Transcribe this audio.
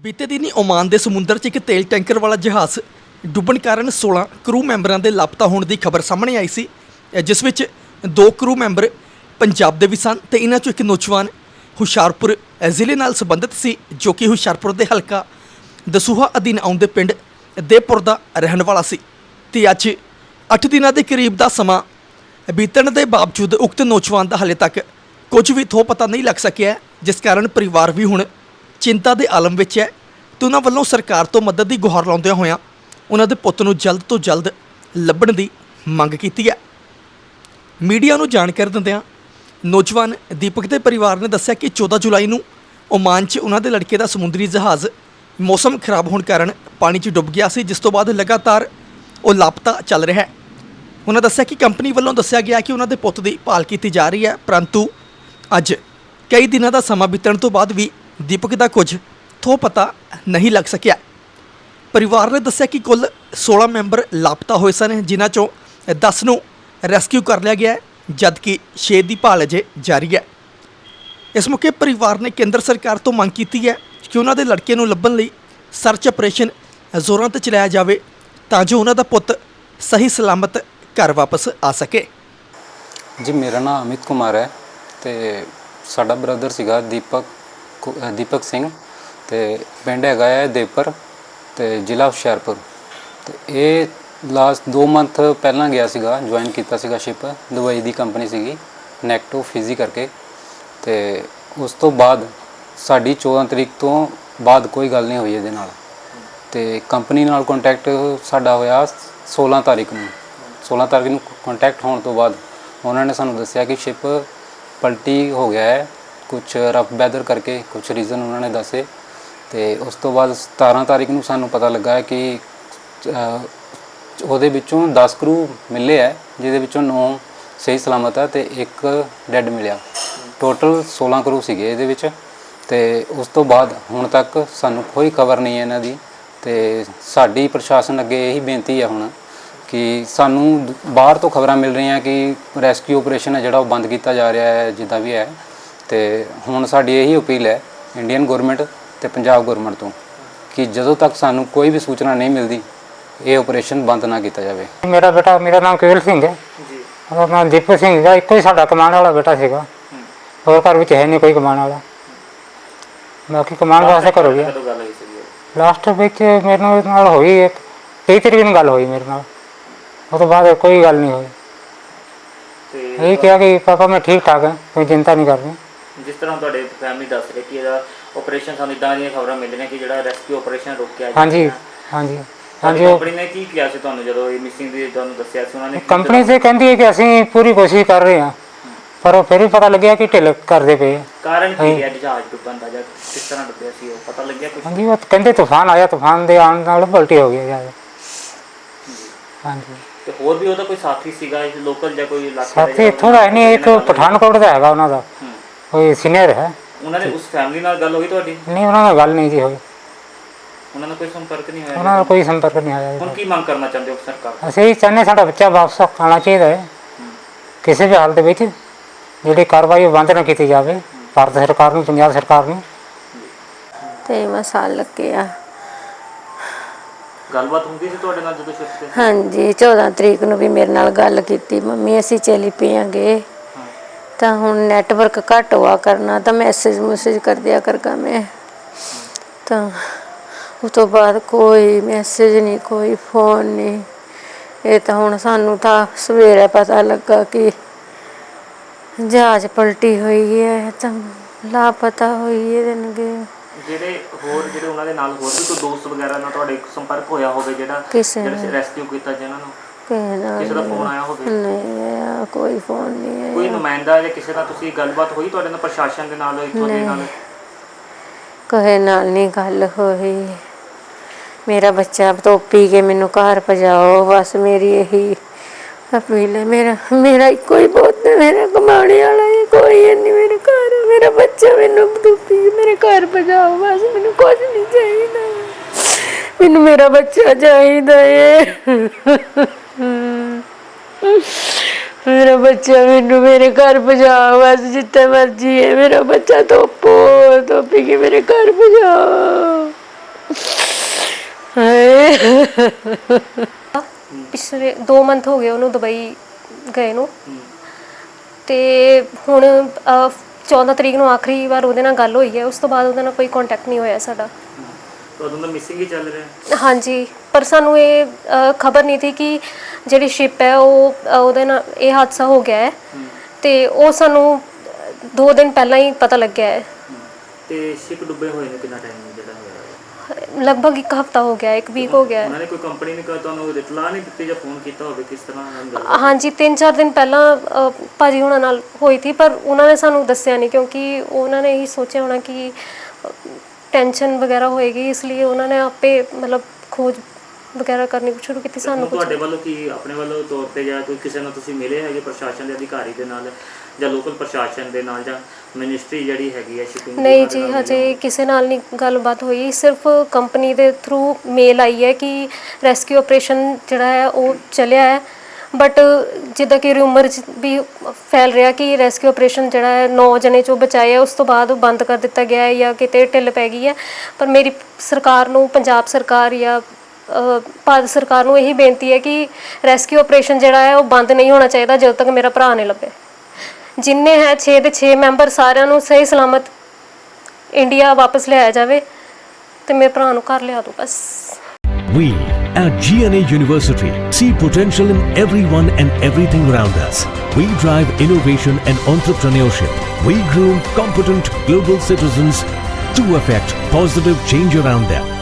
ਬੀਤੇ ਦਿਨੀ ਓਮਾਨ ਦੇ ਸਮੁੰਦਰ 'ਚ ਇੱਕ ਤੇਲ ਟੈਂਕਰ ਵਾਲਾ ਜਹਾਜ਼ ਡੁੱਬਣ ਕਾਰਨ 16 ਕਰੂ ਮੈਂਬਰਾਂ ਦੇ ਲਾਪਤਾ ਹੋਣ ਦੀ ਖਬਰ ਸਾਹਮਣੇ ਆਈ ਸੀ ਜਿਸ ਵਿੱਚ ਦੋ ਕਰੂ ਮੈਂਬਰ ਪੰਜਾਬ ਦੇ ਵੀ ਸਨ ਤੇ ਇਹਨਾਂ 'ਚੋਂ ਇੱਕ ਨੌਜਵਾਨ ਹੁਸ਼ਿਆਰਪੁਰ ਜ਼ਿਲ੍ਹੇ ਨਾਲ ਸੰਬੰਧਿਤ ਸੀ, ਜੋ ਕਿ ਹੁਸ਼ਿਆਰਪੁਰ ਦੇ ਹਲਕਾ ਦਸੂਹਾ ਅਧੀਨ ਆਉਂਦੇ ਪਿੰਡ ਦੇਪੁਰ ਦਾ ਰਹਿਣ ਵਾਲਾ ਸੀ ਤੇ ਅੱਜ 8 ਦਿਨਾਂ ਦੇ ਕਰੀਬ ਦਾ ਸਮਾਂ ਬੀਤਣ ਦੇ ਬਾਵਜੂਦ ਉਕਤ ਨੌਜਵਾਨ ਦਾ ਹਾਲੇ ਤੱਕ ਕੁਝ ਵੀ ਥੋ ਪਤਾ ਨਹੀਂ ਲੱਗ ਸਕਿਆ, ਜਿਸ ਕਾਰਨ ਪਰਿਵਾਰ ਵੀ ਹੁਣ ਚਿੰਤਾ ਦੇ ਆਲਮ ਵਿੱਚ ਹੈ। ਤੇ ਉਹਨਾਂ ਵੱਲੋਂ ਸਰਕਾਰ ਤੋਂ ਮਦਦ ਦੀ ਗੁਹਾਰ ਲਾਉਂਦਿਆਂ ਹੋਇਆਂ ਉਹਨਾਂ ਦੇ ਪੁੱਤ ਨੂੰ ਜਲਦ ਤੋਂ ਜਲਦ ਲੱਭਣ ਦੀ ਮੰਗ ਕੀਤੀ ਹੈ। ਮੀਡੀਆ ਨੂੰ ਜਾਣਕਾਰੀ ਦਿੰਦਿਆਂ ਨੌਜਵਾਨ ਦੀਪਕ ਦੇ ਪਰਿਵਾਰ ਨੇ ਦੱਸਿਆ ਕਿ 14 ਜੁਲਾਈ ਨੂੰ ਓਮਾਨ 'ਚ ਉਹਨਾਂ ਦੇ ਲੜਕੇ ਦਾ ਸਮੁੰਦਰੀ ਜਹਾਜ਼ ਮੌਸਮ ਖਰਾਬ ਹੋਣ ਕਾਰਨ ਪਾਣੀ 'ਚ ਡੁੱਬ ਗਿਆ ਸੀ, ਜਿਸ ਤੋਂ ਬਾਅਦ ਲਗਾਤਾਰ ਉਹ ਲਾਪਤਾ ਚੱਲ ਰਿਹਾ ਹੈ। ਉਹਨਾਂ ਦੱਸਿਆ ਕਿ ਕੰਪਨੀ ਵੱਲੋਂ ਦੱਸਿਆ ਗਿਆ ਕਿ ਉਹਨਾਂ ਦੇ ਪੁੱਤ ਦੀ ਭਾਲ ਕੀਤੀ ਜਾ ਰਹੀ ਹੈ, ਪਰੰਤੂ ਅੱਜ ਕਈ ਦਿਨਾਂ ਦਾ ਸਮਾਂ ਬੀਤਣ ਤੋਂ ਬਾਅਦ ਵੀ ਦੀਪਕ ਦਾ ਕੁਝ ਥੋ ਪਤਾ ਨਹੀਂ ਲੱਗ ਸਕਿਆ। ਪਰਿਵਾਰ ਨੇ ਦੱਸਿਆ ਕਿ ਕੁੱਲ 16 ਮੈਂਬਰ ਲਾਪਤਾ ਹੋਏ ਸਨ, ਜਿਨ੍ਹਾਂ ਚੋਂ 10 ਨੂੰ ਰੈਸਕਿਊ ਕਰ ਲਿਆ ਗਿਆ ਜਦਕਿ 6 ਦੀ ਭਾਲ ਅਜੇ ਜਾਰੀ ਹੈ। ਇਸ ਮੌਕੇ ਪਰਿਵਾਰ ਨੇ ਕੇਂਦਰ ਸਰਕਾਰ ਤੋਂ ਮੰਗ ਕੀਤੀ ਹੈ ਕਿ ਉਹਨਾਂ ਦੇ ਲੜਕੇ ਨੂੰ ਲੱਭਣ ਲਈ ਸਰਚ ਆਪਰੇਸ਼ਨ ਜ਼ੋਰਾਂ ਤੇ ਚਲਾਇਆ ਜਾਵੇ, ਤਾਂ ਜੋ ਉਹਨਾਂ ਦਾ ਪੁੱਤ ਸਹੀ ਸਲਾਮਤ ਘਰ ਵਾਪਸ ਆ ਸਕੇ। ਜੀ, ਮੇਰਾ ਨਾਮ ਅਮਿਤ ਕੁਮਾਰ ਹੈ ਤੇ ਸਾਡਾ ਬ੍ਰਦਰ ਸੀਗਾ ਦੀਪਕ। ਦੀਪਕ ਸਿੰਘ ਤੇ ਪਿੰਡ ਹੈਗਾ ਹੈ ਦੇਪਰ ਤੇ ਜ਼ਿਲ੍ਹਾ ਹੁਸ਼ਿਆਰਪੁਰ। ਤੇ ਇਹ ਲਾਸਟ 2 ਮੰਥ ਪਹਿਲਾਂ ਗਿਆ ਸੀਗਾ ਜੁਆਇਨ ਕੀਤਾ ਸੀਗਾ ਸ਼ਿਪ ਦੁਬਈ ਦੀ ਕੰਪਨੀ ਸੀਗੀ ਨੈਕਟੋ ਫਿਜ਼ੀ ਕਰਕੇ। ਤੇ ਉਸ ਤੋਂ ਬਾਅਦ ਸਾਡੀ 14 ਤਰੀਕ ਤੋਂ ਬਾਅਦ ਕੋਈ ਗੱਲ ਨਹੀਂ ਹੋਈ ਇਹਦੇ ਨਾਲ। ਤੇ ਕੰਪਨੀ ਨਾਲ ਕੰਟੈਕਟ ਸਾਡਾ ਹੋਇਆ 16 ਤਾਰੀਖ ਨੂੰ। 16 ਤਾਰੀਖ ਨੂੰ ਕੰਟੈਕਟ ਹੋਣ ਤੋਂ ਬਾਅਦ ਉਹਨਾਂ ਨੇ ਸਾਨੂੰ ਦੱਸਿਆ ਕਿ ਸ਼ਿਪ ਪਲਟੀ ਹੋ ਗਿਆ ਹੈ। ਕੁਝ ਰਫ ਵੈਦਰ ਕਰਕੇ ਕੁਝ ਰੀਜ਼ਨ ਉਹਨਾਂ ਨੇ ਦੱਸੇ ਤੇ ਉਸ ਤੋਂ ਬਾਅਦ 17 ਤਾਰੀਖ ਨੂੰ ਸਾਨੂੰ ਪਤਾ ਲੱਗਾ ਹੈ ਕਿ ਉਹਦੇ ਵਿੱਚੋਂ 10 ਕਰੂ ਮਿਲੇ ਹੈ ਜਿਹਦੇ ਵਿੱਚੋਂ 9 ਸਹੀ ਸਲਾਮਤ ਹੈ ਤੇ ਇੱਕ ਡੈੱਡ ਮਿਲਿਆ। ਟੋਟਲ 16 ਕਰੂ ਸੀਗੇ ਇਹਦੇ ਵਿੱਚ ਤੇ ਉਸ ਤੋਂ ਬਾਅਦ ਹੁਣ ਤੱਕ ਸਾਨੂੰ ਕੋਈ ਖਬਰ ਨਹੀਂ ਹੈ ਇਹਨਾਂ ਦੀ ਤੇ ਸਾਡੀ ਪ੍ਰਸ਼ਾਸਨ ਅੱਗੇ ਇਹੀ ਬੇਨਤੀ ਹੈ ਹੁਣ ਕਿ ਸਾਨੂੰ ਬਾਹਰ ਤੋਂ ਖਬਰਾਂ ਮਿਲ ਰਹੀਆਂ ਕਿ ਰੈਸਕਿਊ ਆਪਰੇਸ਼ਨ ਹੈ ਜਿਹੜਾ ਉਹ ਬੰਦ ਕੀਤਾ ਜਾ ਰਿਹਾ ਹੈ, ਜਿੱਦਾਂ ਵੀ ਹੈ। ਤੇ ਹੁਣ ਸਾਡੀ ਇਹੀ ਅਪੀਲ ਹੈ ਇੰਡੀਅਨ ਗਵਰਨਮੈਂਟ ਤੇ ਪੰਜਾਬ ਗਵਰਨਮੈਂਟ ਤੋਂ ਕਿ ਜਦੋਂ ਤੱਕ ਸਾਨੂੰ ਕੋਈ ਵੀ ਸੂਚਨਾ ਨਹੀਂ ਮਿਲਦੀ ਇਹ ਆਪਰੇਸ਼ਨ ਬੰਦ ਨਾ ਕੀਤਾ ਜਾਵੇ। ਮੇਰਾ ਬੇਟਾ ਮੇਰਾ ਨਾਮ ਕੇਵਲ ਸਿੰਘ ਹੈ। ਜੀ। ਉਹਦਾ ਨਾਮ ਦੀਪਕ ਸਿੰਘ ਹੈ। ਇੱਕੋ ਹੀ ਸਾਡਾ ਕਮਾਉਣ ਵਾਲਾ ਬੇਟਾ ਸੀਗਾ। ਹੋਰ ਘਰ ਵਿੱਚ ਹੈ ਨਹੀਂ ਕੋਈ ਕਮਾਉਣ ਵਾਲਾ। ਬਾਕੀ ਕਮਾਉਣ ਵਾਸਤੇ ਕਰੋ ਗਿਆ। ਲਾਸਟ ਵਿੱਚ ਮੇਰੇ ਨਾਲ ਨਾਲ ਹੋਈ ਇੱਕ 23 ਤਰੀਕ ਨੂੰ ਗੱਲ ਹੋਈ ਮੇਰੇ ਨਾਲ। ਉਹ ਤੋਂ ਬਾਅਦ ਕੋਈ ਗੱਲ ਨਹੀਂ ਹੋਈ। ਤੇ ਇਹ ਕਿਹਾ ਕਿ ਪਾਪਾ ਮੈਂ ਠੀਕ ਠਾਕ ਹਾਂ ਕੋਈ ਚਿੰਤਾ ਨਹੀਂ ਕਰਨੀ। ਜਿਸ ਤਰ੍ਹਾਂ ਤੁਹਾਡੇ ਫੈਮਿਲੀ ਦੱਸ ਰਹੀ ਕਿ ਇਹਦਾ ਆਪਰੇਸ਼ਨ ਸਾਨੂੰ ਇਦਾਂ ਦੀਆਂ ਖਬਰਾਂ ਮਿਲ ਰਹੀਆਂ ਕਿ ਜਿਹੜਾ ਰੈਸਕਿਊ ਆਪਰੇਸ਼ਨ ਰੋਕਿਆ ਹਾਂਜੀ। ਹਾਂਜੀ। ਹਾਂਜੀ ਕੰਪਨੀ ਨੇ ਕੀ ਕਿਹਾ ਸੀ ਤੁਹਾਨੂੰ ਜਦੋਂ ਇਹ ਮਿਸਿੰਗ ਦੀ ਤੁਹਾਨੂੰ ਦੱਸਿਆ ਸੀ? ਉਹਨਾਂ ਨੇ ਕੰਪਨੀ ਸੇ ਕਹਿੰਦੀ ਹੈ ਕਿ ਅਸੀਂ ਪੂਰੀ ਕੋਸ਼ਿਸ਼ ਕਰ ਰਹੇ ਹਾਂ ਪਰ ਉਹ ਫਿਰ ਵੀ ਪਤਾ ਲੱਗਿਆ ਕਿ ਢਿੱਲ ਕਰਦੇ ਪਏ। ਕਾਰਨ ਕੀ ਹੈ? ਜਹਾਜ਼ ਡੁੱਬਣ ਦਾ ਜਾਂ ਕਿਸ ਤਰ੍ਹਾਂ ਡੁੱਬਿਆ ਸੀ? ਉਹ ਪਤਾ ਲੱਗਿਆ ਕੁਝ ਹਾਂਜੀ ਉਹ ਕਹਿੰਦੇ ਤੂਫਾਨ ਆਇਆ ਤੂਫਾਨ ਦੇ ਆਉਣ ਨਾਲ ਪਲਟੀ ਹੋ ਗਿਆ ਜਹਾਜ਼। ਹਾਂਜੀ। ਤੇ ਹੋਰ ਵੀ ਉਹਦਾ ਕੋਈ ਸਾਥੀ ਸੀਗਾ ਲੋਕਲ ਜਾਂ ਕੋਈ ਇਲਾਕੇ ਦਾ ਸਾਥੀ ਇੱਥੋਂ ਦਾ ਨਹੀਂ ਇੱਕ ਪਠਾਨਕੋਟ ਦਾ ਹੈਗਾ ਉਹਨਾਂ ਦਾ। ਕੋਈ ਸੀਨੀਅਰ ਹੈ। ਉਹਨਾਂ ਨੇ ਉਸ ਫੈਮਿਲੀ ਨਾਲ ਗੱਲ ਹੋਈ ਤੁਹਾਡੀ? ਨਹੀਂ ਉਹਨਾਂ ਨਾਲ ਗੱਲ ਨਹੀਂ ਜੀ ਹੋਈ। ਉਹਨਾਂ ਨਾਲ ਕੋਈ ਸੰਪਰਕ ਨਹੀਂ ਹੋਇਆ? ਉਹਨਾਂ ਨਾਲ ਕੋਈ ਸੰਪਰਕ ਨਹੀਂ ਆਇਆ ਹੁਣ। ਕੀ ਮੰਗ ਕਰਨਾ ਚਾਹੁੰਦੇ ਹੋ ਸਰਕਾਰ? ਅਸੀਂ ਚਾਹੁੰਦੇ ਸਾਡਾ ਬੱਚਾ ਵਾਪਸ ਆਉਣਾ ਚਾਹੀਦਾ ਹੈ। ਕਿਸੇ ਵੀ ਹਾਲਤ ਵਿੱਚ ਜਿਹੜੀ ਕਾਰਵਾਈ ਬੰਦ ਨਾ ਕੀਤੀ ਜਾਵੇ। ਭਾਰਤ ਸਰਕਾਰ ਨੂੰ ਪੰਜਾਬ ਸਰਕਾਰ ਨੂੰ। ਤੇ ਮਸਾਲ ਲੱਗੇ ਆ। ਗੱਲਬਾਤ ਹੁੰਦੀ ਸੀ ਤੁਹਾਡੇ ਨਾਲ ਜਦੋਂ ਸ਼ਿਫਟ ਤੇ? ਹਾਂਜੀ 14 ਤਰੀਕ ਨੂੰ ਵੀ ਮੇਰੇ ਨਾਲ ਗੱਲ ਕੀਤੀ। ਮੰਮੀ ਅਸੀਂ ਚੱਲੀ ਪਈਆਂਗੇ। ਤਾਂ ਹੁਣ ਨੈਟਵਰਕ ਘੱਟ ਹੋਆ ਕਰਨਾ ਤਾਂ ਮੈਸੇਜ ਮੈਸੇਜ ਕਰ ਦਿਆ ਕਰਗਾ ਮੈਂ। ਤਾਂ ਉਸ ਤੋਂ ਬਾਅਦ ਕੋਈ ਮੈਸੇਜ ਨਹੀਂ ਕੋਈ ਫੋਨ ਨਹੀਂ। ਇਹ ਤਾਂ ਹੁਣ ਸਾਨੂੰ ਤਾਂ ਸਵੇਰੇ ਪਤਾ ਲੱਗਾ ਕਿ ਜਹਾਜ਼ ਪਲਟੀ ਹੋਈ ਹੈ ਤਾਂ ਲਾਪਤਾ ਹੋਈ ਹੈ ਦੇਣਗੇ ਜਿਹੜੇ ਹੋਰ ਜਿਹੜੇ ਉਹਨਾਂ ਦੇ ਨਾਲ ਹੋਰ ਵੀ ਕੋਈ ਦੋਸਤ ਵਗੈਰਾ ਨਾਲ ਤੁਹਾਡੇ ਸੰਪਰਕ ਹੋਇਆ ਹੋਵੇ ਜਿਹੜਾ ਕਿਸੇ ਜਿਹੜਾ ਰੈਸਕਿਊ ਕੀਤਾ ਜਿਹਨਾਂ ਨੂੰ? ਕਿਸੇ ਨਾਲ ਕਿਸੇ ਦਾ ਫੋਨ ਆਇਆ ਹੋਵੇ। ਨਹੀਂ ਆਇਆ, ਕੋਈ ਫੋਨ ਨਹੀਂ ਕੋਈ ਆਇਆ ਨੁਮਾਇੰਦਾ ਜਾਂ ਕਿਸੇ ਨਾਲ ਤੁਸੀਂ ਗੱਲਬਾਤ ਹੋਈ ਤੁਹਾਡੇ ਨਾਲ ਪ੍ਰਸ਼ਾਸਨ ਦੇ ਨਾਲ ਇੱਥੋਂ ਦੇ ਨਾਲ? ਕਹੇ ਨਾਲ ਨਹੀਂ ਗੱਲ ਹੋਈ। ਮੇਰਾ ਬੱਚਾ ਧੋਪੀ ਕੇ ਮੈਨੂੰ ਘਰ ਪਜਾਓ ਬਸ ਮੇਰੀ ਇਹੀ ਅਪੀਲ ਹੈ। ਮੇਰਾ ਮੇਰਾ ਇੱਕੋ ਹੀ ਪੁੱਤ ਹੈ, ਮੇਰਾ ਕਮਾਉਣੇ ਵਾਲਾ ਹੀ ਕੋਈ ਹੈ ਨਹੀਂ ਮੇਰੇ ਘਰ। ਮੇਰਾ ਬੱਚਾ ਮੈਨੂੰ ਧੋਪੀ ਕੇ ਮੇਰੇ ਘਰ ਪਜਾਓ ਬਸ ਮੈਨੂੰ ਕੁਝ ਨਹੀਂ ਚਾਹੀਦਾ। ਮੈਨੂੰ ਮੇਰਾ ਬੱਚਾ ਚਾਹੀਦਾ ਹੈ ਮੇਰਾ ਬੱਚਾ ਮੈਨੂੰ ਮੇਰੇ ਘਰ ਪਹੁੰਚਾਓ ਬਸ ਜਿੱਥੇ ਮਰਜ਼ੀ ਹੈ। ਮੇਰਾ ਬੱਚਾ ਧੋਪੋ ਧੋਪੀ ਕੇ ਮੇਰੇ ਘਰ ਪਹੁੰਚਾਓ ਪਿਛਲੇ 2 ਮੰਥ ਹੋ ਗਏ ਉਹਨੂੰ ਦੁਬਈ ਗਏ ਨੂੰ। ਤੇ ਹੁਣ ਅਹ, 14 ਤਰੀਕ ਨੂੰ ਆਖਰੀ ਵਾਰ ਉਹਦੇ ਨਾਲ ਗੱਲ ਹੋਈ ਹੈ। ਉਸ ਤੋਂ ਬਾਅਦ ਉਹਦੇ ਨਾਲ ਕੋਈ ਕੰਟੈਕਟ ਨਹੀਂ ਹੋਇਆ ਸਾਡਾ। ਤਾਂ ਉਦੋਂ ਦਾ ਮਿਸਿੰਗ ਹੀ ਚੱਲ ਰਿਹਾ। ਹਾਂਜੀ ਪਰ ਸਾਨੂੰ ਇਹ ਖਬਰ ਨਹੀਂ ਸੀ ਕਿ ਜਿਹੜੀ ਸ਼ਿਪ ਹੈ ਉਹ ਉਹਦੇ ਨਾਲ ਇਹ ਹਾਦਸਾ ਹੋ ਗਿਆ ਹੈ। ਤੇ ਉਹ ਸਾਨੂੰ 2 ਦਿਨ ਪਹਿਲਾਂ ਹੀ ਪਤਾ ਲੱਗਿਆ ਹੈ। ਤੇ ਸ਼ਿਪ ਡੁੱਬੇ ਹੋਏ ਨੂੰ ਕਿੰਨਾ ਟਾਈਮ ਜਿਹੜਾ ਹੋਇਆ? ਲਗਭਗ ਇੱਕ ਹਫਤਾ ਹੋ ਗਿਆ ਇੱਕ ਵੀਕ ਹੋ ਗਿਆ। ਹੈ ਉਹਨਾਂ ਨੇ ਕੋਈ ਕੰਪਨੀ ਨੇ ਕੋਈ ਤੁਹਾਨੂੰ ਇਤਲਾਹ ਨਹੀਂ ਦਿੱਤੀ ਜਾਂ ਫੋਨ ਕੀਤਾ ਹੋਵੇ ਕਿਸ ਤਰ੍ਹਾਂ ਨਾਲ? ਗੱਲ ਹਾਂਜੀ 3-4 ਦਿਨ ਪਹਿਲਾਂ ਅ, ਭਾਜੀ ਹੁਣਾਂ ਨਾਲ ਹੋਈ ਸੀ ਪਰ ਉਹਨਾਂ ਨੇ ਸਾਨੂੰ ਦੱਸਿਆ ਨਹੀਂ ਕਿਉਂਕਿ ਉਹਨਾਂ ਨੇ ਇਹੀ ਸੋਚਿਆ ਹੋਣਾ ਕਿ ਟੈਨਸ਼ਨ ਵਗੈਰਾ ਹੋਏਗੀ ਇਸ ਲਈ ਉਹਨਾਂ ਨੇ ਆਪੇ ਮਤਲਬ ਖੋਜ ਵਗੈਰਾ ਕਰਨੀ ਸ਼ੁਰੂ ਕੀਤੀ ਸਾਨੂੰ ਕੁਝ ਤੁਹਾਡੇ ਵੱਲੋਂ ਕੀ ਆਪਣੇ ਵੱਲੋਂ ਤੌਰ ਤੇ ਜਾਂ ਕੋਈ ਕਿਸੇ ਨਾਲ ਤੁਸੀਂ ਮਿਲੇ ਹੈਗੇ ਪ੍ਰਸ਼ਾਸਨ ਦੇ ਅਧਿਕਾਰੀ ਦੇ ਨਾਲ ਜਾਂ ਲੋਕਲ ਪ੍ਰਸ਼ਾਸਨ ਦੇ ਨਾਲ ਜਾਂ ਮਿਨਿਸਟਰੀ ਜਿਹੜੀ ਹੈਗੀ ਹੈ ਸ਼ਿਪਿੰਗ ਨਹੀਂ ਜੀ ਹਜੇ ਕਿਸੇ ਨਾਲ ਨਹੀਂ ਗੱਲਬਾਤ ਹੋਈ ਸਿਰਫ ਕੰਪਨੀ ਦੇ ਥਰੂ ਮੇਲ ਆਈ ਹੈ ਕਿ ਰੈਸਕਿਊ ਆਪਰੇਸ਼ਨ ਜਿਹੜਾ ਹੈ ਉਹ ਚੱਲਿਆ ਹੈ। ਬਟ ਜਿੱਦਾਂ ਕਿ ਰਿਊਮਰ ਵੀ ਫੈਲ ਰਿਹਾ ਕਿ ਰੈਸਕਿਊ ਆਪਰੇਸ਼ਨ ਜਿਹੜਾ ਹੈ 9 ਜਣੇ ਚੋਂ ਬਚਾਏ ਆ ਉਸ ਤੋਂ ਬਾਅਦ ਉਹ ਬੰਦ ਕਰ ਦਿੱਤਾ ਗਿਆ ਹੈ ਜਾਂ ਕਿਤੇ ਢਿੱਲ ਪੈ ਗਈ ਹੈ। ਪਰ ਮੇਰੀ ਸਰਕਾਰ ਨੂੰ ਪੰਜਾਬ ਸਰਕਾਰ ਜਾਂ ਭਾਰਤ ਸਰਕਾਰ ਨੂੰ ਇਹੀ ਬੇਨਤੀ ਹੈ ਕਿ ਰੈਸਕਿਊ ਆਪਰੇਸ਼ਨ ਜਿਹੜਾ ਹੈ ਉਹ ਬੰਦ ਨਹੀਂ ਹੋਣਾ ਚਾਹੀਦਾ ਜਦੋਂ ਤੱਕ ਮੇਰਾ ਭਰਾ ਨਹੀਂ ਲੱਭੇ ਜਿੰਨੇ ਹੈ 6 ਦੇ 6 ਮੈਂਬਰ ਸਾਰਿਆਂ ਨੂੰ ਸਹੀ ਸਲਾਮਤ ਇੰਡੀਆ ਵਾਪਸ ਲਿਆਇਆ ਜਾਵੇ ਤੇ ਮੇਰੇ ਭਰਾ ਨੂੰ ਘਰ ਲਿਆ ਦਿਓ ਬਸ We at GNA University see potential in everyone and everything around us. We drive innovation and entrepreneurship. We groom competent global citizens to affect positive change around them.